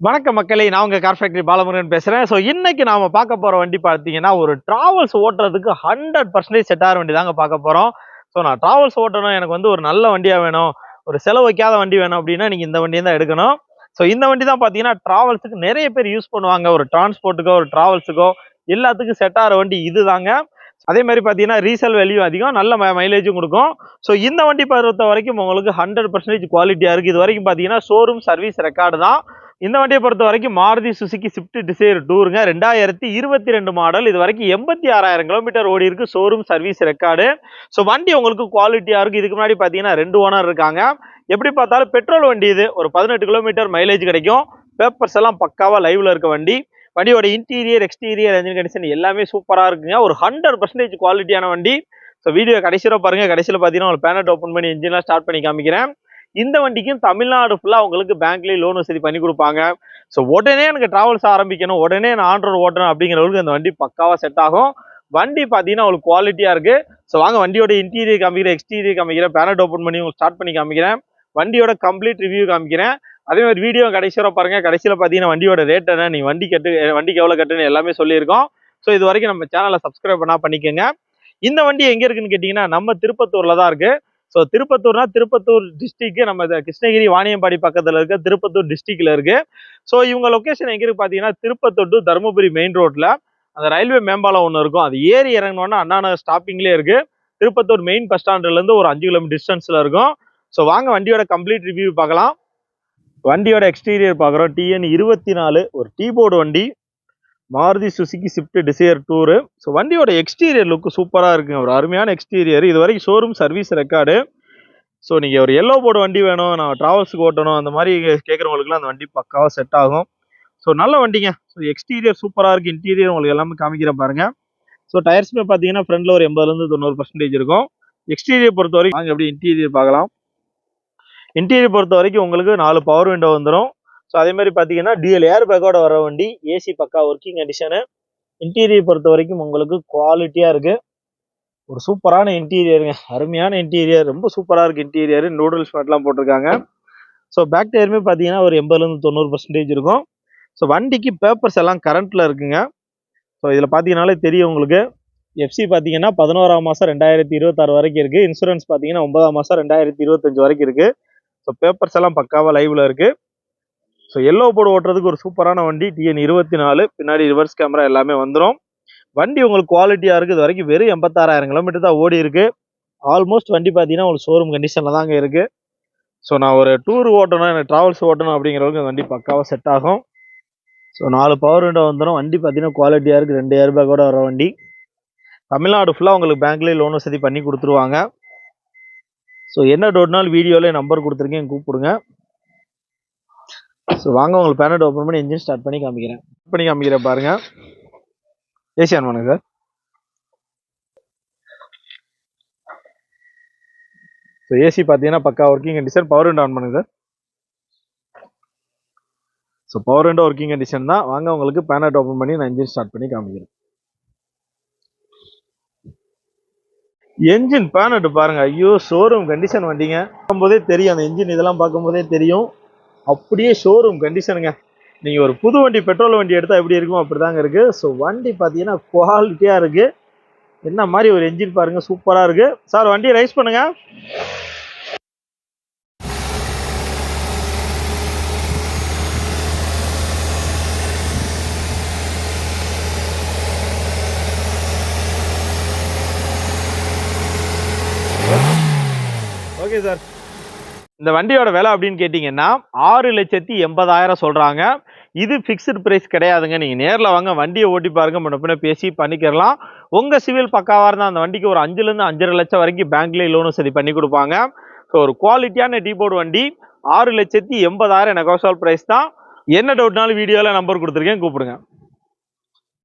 வணக்கம் மக்களே நான் உங்கள் கார் ஃபேக்டரி பாலமுருகன் பேசுகிறேன் ஸோ இன்றைக்கி நாம் பார்க்க போகிற வண்டி பார்த்தீங்கன்னா ஒரு ட்ராவல்ஸ் ஓட்டுறதுக்கு ஹண்ட்ரட் பர்சன்டேஜ் செட் ஆகிற வண்டி தாங்க பார்க்க போகிறோம் ஸோ நான் ட்ராவல்ஸ் ஓட்டணும் எனக்கு வந்து ஒரு நல்ல வண்டியாக வேணும் ஒரு செலவு வைக்காத வண்டி வேணும் அப்படின்னா நீங்கள் இந்த வண்டியை தான் எடுக்கணும். ஸோ இந்த வண்டி தான் பார்த்தீங்கன்னா ட்ராவல்ஸுக்கு நிறைய பேர் யூஸ் பண்ணுவாங்க. ஒரு டிரான்ஸ்போர்ட்டுக்கோ ஒரு ட்ராவல்ஸுக்கோ எல்லாத்துக்கும் செட் ஆகிற வண்டி இதுதாங்க. அதே மாதிரி பார்த்தீங்கன்னா ரீசேல் வேல்யூ அதிகம் நல்ல மைலேஜும் கொடுக்கும். ஸோ இந்த வண்டி பொறுத்த வரைக்கும் உங்களுக்கு ஹண்ட்ரட் பர்சன்டேஜ் குவாலிட்டியாக இருக்குது இது வரைக்கும் பார்த்தீங்கன்னா ஷோரூம் சர்வீஸ் ரெக்கார்டு தான். இந்த வண்டியை பொறுத்த வரைக்கும் மாருதி சுசுக்கி ஸ்விஃப்ட் டிசைர் டூருங்க ரெண்டாயிரத்தி இருபத்தி ரெண்டு மாடல் இது வரைக்கும் எண்பத்தி ஆறாயிரம் கிலோமீட்டர் ஓடி இருக்கு. ஷோரூம் சர்வீஸ் ரெக்கார்டு ஸோ வண்டி உங்களுக்கு குவாலிட்டியாக இருக்கும் இதுக்கு முன்னாடி பார்த்தீங்கன்னா ரெண்டு ஓனர் இருக்காங்க. எப்படி பார்த்தாலும் பெட்ரோல் வண்டி இது. ஒரு பதினெட்டு கிலோமீட்டர் மைலேஜ் கிடைக்கும். பேப்பர்ஸ் எல்லாம் பக்காவாக லைவ்ல இருக்க வண்டி. வண்டியோட இன்டீரியர் எக்ஸ்டீரியர் என்ஜின் கண்டிஷன் எல்லாமே சூப்பராக இருக்குங்க. ஒரு ஹண்ட்ரட் பர்சன்டேஜ் குவாலிட்டியான வண்டி. ஸோ வீடியோ கடைசியில் பாருங்க. கடைசியில் பார்த்தீங்கன்னா ஒரு பேனட் ஓப்பன் பண்ணி இன்ஜின்லாம் ஸ்டார்ட் பண்ணி காமிக்கிறேன். இந்த வண்டிக்கும் தமிழ்நாடு ஃபுல்லாக உங்களுக்கு பேங்க்லேயே லோன் வசதி பண்ணி கொடுப்பாங்க. ஸோ உடனே எனக்கு ட்ராவல்ஸ் ஆரம்பிக்கணும். உடனே நான் ஆண்ட்ராய்டு ஓட்டணும் அப்படிங்கிறவங்களுக்கு அந்த வண்டி பக்காவாக செட் ஆகும். வண்டி பார்த்தீங்கன்னா உங்களுக்கு குவாலிட்டியாக இருக்குது ஸோ வாங்க வண்டியோட இன்டீரியர் காமிக்கிறேன் எக்ஸ்டீரியர் காமிக்கிறேன் பேனட் ஓப்பன் பண்ணி உங்களுக்கு ஸ்டார்ட் பண்ணி காமிக்கிறேன். வண்டியோட கம்ப்ளீட் ரிவ்யூ காமிக்கிறேன். அதே மாதிரி வீடியோ கடைசியில் பாருங்கள் கடைசியில் பார்த்தீங்கன்னா வண்டியோட ரேட் என்ன நீ வண்டி கட்டு வண்டிக்கு எவ்வளோ கட்டுன்னு எல்லாமே சொல்லியிருக்கோம். ஸோ இது வரைக்கும் நம்ம சேனலை சப்ஸ்கிரைப் பண்ணால் பண்ணிக்கோங்க. இந்த வண்டி எங்கே இருக்குன்னு கேட்டிங்கன்னா நம்ம திருப்பத்தூரில் தான் இருக்குது ஸோ திருப்பத்தூர்னா திருப்பத்தூர் டிஸ்ட்ரிக்கு நம்ம இந்த கிருஷ்ணகிரி வாணியம்பாடி பக்கத்தில் இருக்க திருப்பத்தூர் டிஸ்ட்ரிக்ட்ல இருக்கு. ஸோ இவங்க லொக்கேஷன் எங்க இருக்கு பார்த்தீங்கன்னா திருப்பத்தூர் டு தருமபுரி மெயின் ரோட்ல அந்த ரயில்வே மேம்பாலம் ஒன்று இருக்கும். அது ஏறி இறங்கினோன்னா அண்ணாநகர் ஸ்டாப்பிங்லேயே இருக்கு. திருப்பத்தூர் மெயின் பஸ் ஸ்டாண்ட்லேருந்து ஒரு அஞ்சு கிலோமீட்டர் டிஸ்டன்ஸில் இருக்கும். ஸோ வாங்க வண்டியோட கம்ப்ளீட் ரிவ்யூ பார்க்கலாம். வண்டியோட எக்ஸ்டீரியர் பார்க்குறோம். டிஎன் இருபத்தி நாலு ஒரு டீ போர்டு வண்டி. Maruti Suzuki Swift Dzire tour so வண்டியோட எக்ஸ்டீரியர் லுக் சூப்பராக இருக்குங்க. ஒரு அருமையான எக்ஸ்டீரியர் இது வரைக்கும் ஷோரூம் சர்வீஸ் ரெக்கார்டு ஸோ நீங்கள் ஒரு எல்லோ போர்டு வண்டி வேணும் நான் ட்ராவல்ஸுக்கு ஓட்டணும் அந்த மாதிரி கேட்குறவங்களுக்குலாம் அந்த வண்டி பக்காவாக செட் ஆகும். ஸோ நல்ல வண்டிங்க. ஸோ எக்ஸ்டீரியர் சூப்பராக இருக்குது இன்டீரியர் உங்களுக்கு எல்லாமே காமிக்கிறேன் பாருங்கள் ஸோ டயர்ஸ்மே பார்த்தீங்கன்னா ஃப்ரண்ட்ல ஒரு எண்பதுலேருந்து தொண்ணூறு பர்சன்டேஜ் இருக்கும். எக்ஸ்டீரியர் பொறுத்த வரைக்கும் நாங்கள் எப்படி இன்டீரியர் பார்க்கலாம். இன்டீரியர் பொறுத்த வரைக்கும் உங்களுக்கு நாலு பவர் விண்டோ வந்துடும் ஸோ அதே மாதிரி பார்த்தீங்கன்னா டிஎல் ஏர் பேக்கோட வர வண்டி ஏசி பக்கா ஒர்க்கிங் கண்டிஷனு இன்டீரியர் பொறுத்த வரைக்கும் உங்களுக்கு குவாலிட்டியாக இருக்குது ஒரு சூப்பரான இன்டீரியருங்க அருமையான இன்டீரியர் ரொம்ப சூப்பராக இருக்குது இன்டீரியர் நூடுல்ஸ் மேட்லாம் போட்டிருக்காங்க. ஸோ பேக் டயருமே பார்த்தீங்கன்னா ஒரு எண்பதுலேருந்து தொண்ணூறு பர்சன்டேஜ் இருக்கும். ஸோ வண்டிக்கு பேப்பர்ஸ் எல்லாம் கரண்ட்டில் இருக்குங்க. ஸோ இதில் பார்த்தீங்கனாலே தெரியும் உங்களுக்கு. எஃப்சி பார்த்தீங்கன்னா பதினோராம் மாதம் ரெண்டாயிரத்தி இருபத்தாறு வரைக்கும் இருக்குது இன்சூரன்ஸ் பார்த்தீங்கன்னா ஒன்பதாம் மாதம் ரெண்டாயிரத்தி இருபத்தஞ்சு வரைக்கும் இருக்குது ஸோ பேப்பர்ஸ் எல்லாம் பக்காவாக லைவில் இருக்குது ஸோ எல்லோ போர்டு ஓட்டுறதுக்கு ஒரு சூப்பரான வண்டி டிஎன் இருபத்தி நாலு பின்னாடி ரிவர்ஸ் கேமரா எல்லாமே வந்துடும் வண்டி உங்களுக்கு குவாலிட்டியாக இருக்குது இது வரைக்கும் வெறும் எண்பத்தாறாயிரம் கிலோமீட்டர் தான் ஓடி இருக்கு. ஆல்மோஸ்ட் வண்டி பார்த்தீங்கன்னா உங்களுக்கு ஷோரூம் கண்டிஷனில் தாங்க இருக்குது ஸோ நான் ஒரு டூர் ஓட்டணும் எனக்கு ட்ராவல்ஸ் ஓட்டணும் அப்படிங்கிறவங்க வண்டி பக்காவாக செட் ஆகும். ஸோ நாலு பவர் விண்டோ வந்துடும் வண்டி பார்த்தீங்கன்னா குவாலிட்டியாக இருக்குது ரெண்டு ஏர் பேக்கோட வர வண்டி. தமிழ்நாடு ஃபுல்லாக உங்களுக்கு பேங்க்லேயே லோன் வசதி பண்ணி கொடுத்துருவாங்க. ஸோ என்ன டவுட்னாலும் வீடியோவில் நம்பர் கொடுத்துருக்கேன் கூப்பிடுங்க. ஸோ வாங்க உங்களுக்கு பேனட் ஓப்பன் பண்ணி இன்ஜின் ஸ்டார்ட் பண்ணி காமிக்கிறேன். பண்ணி காமிக்கிறேன் பாருங்க. ஏசி ஆன் பண்ணுங்க சார் ஸோ ஏசி பார்த்தீங்கன்னா pucca working condition power window on பண்ணுங்க sir so power window working condition தான். வாங்க உங்களுக்கு பேனட் ஓப்பன் பண்ணி நான் இன்ஜின் ஸ்டார்ட் பண்ணி காமிக்கிறேன். என்ஜின் பேனட் பாருங்க. ஐயோ ஷோரூம் கண்டிஷன் வண்டிங்க. பார்க்கும்போதே தெரியும். அந்த என்ஜின் இதெல்லாம் பார்க்கும்போதே தெரியும். அப்படியே ஷோரூம் கண்டிஷனுங்க நீங்கள் ஒரு புது வண்டி பெட்ரோல் வண்டி எடுத்தால் எப்படி இருக்கும் அப்படி தாங்க இருக்குது ஸோ வண்டி பார்த்தீங்கன்னா குவாலிட்டியாக இருக்குது என்ன மாதிரி ஒரு என்ஜின் பாருங்கள் சூப்பராக இருக்குது சார் வண்டியை ரைஸ் பண்ணுங்கள் ஓகே சார் இந்த வண்டியோட விலை அப்படின்னு கேட்டிங்கன்னா ஆறு லட்சத்தி எண்பதாயிரம் சொல்கிறாங்க இது ஃபிக்ஸ்டு ப்ரைஸ் கிடையாதுங்க. நீங்கள் நேரில் வாங்க வண்டியை ஓட்டி பாருங்க முன்ன பேசி பண்ணிக்கிறலாம் உங்கள் சிவில் பக்காவாக இருந்தால் அந்த வண்டிக்கு ஒரு அஞ்சுலேருந்து அஞ்சரை லட்சம் வரைக்கும் பேங்க்லேயே லோனும் சரி பண்ணி கொடுப்பாங்க. ஸோ ஒரு குவாலிட்டியான டீபோர்டு வண்டி ஆறு லட்சத்தி எண்பதாயிரம் நெகோசியல் ப்ரைஸ் தான். என்ன டவுட்னாலும் வீடியோவில் நம்பர் கொடுத்துருக்கேன் கூப்பிடுங்க.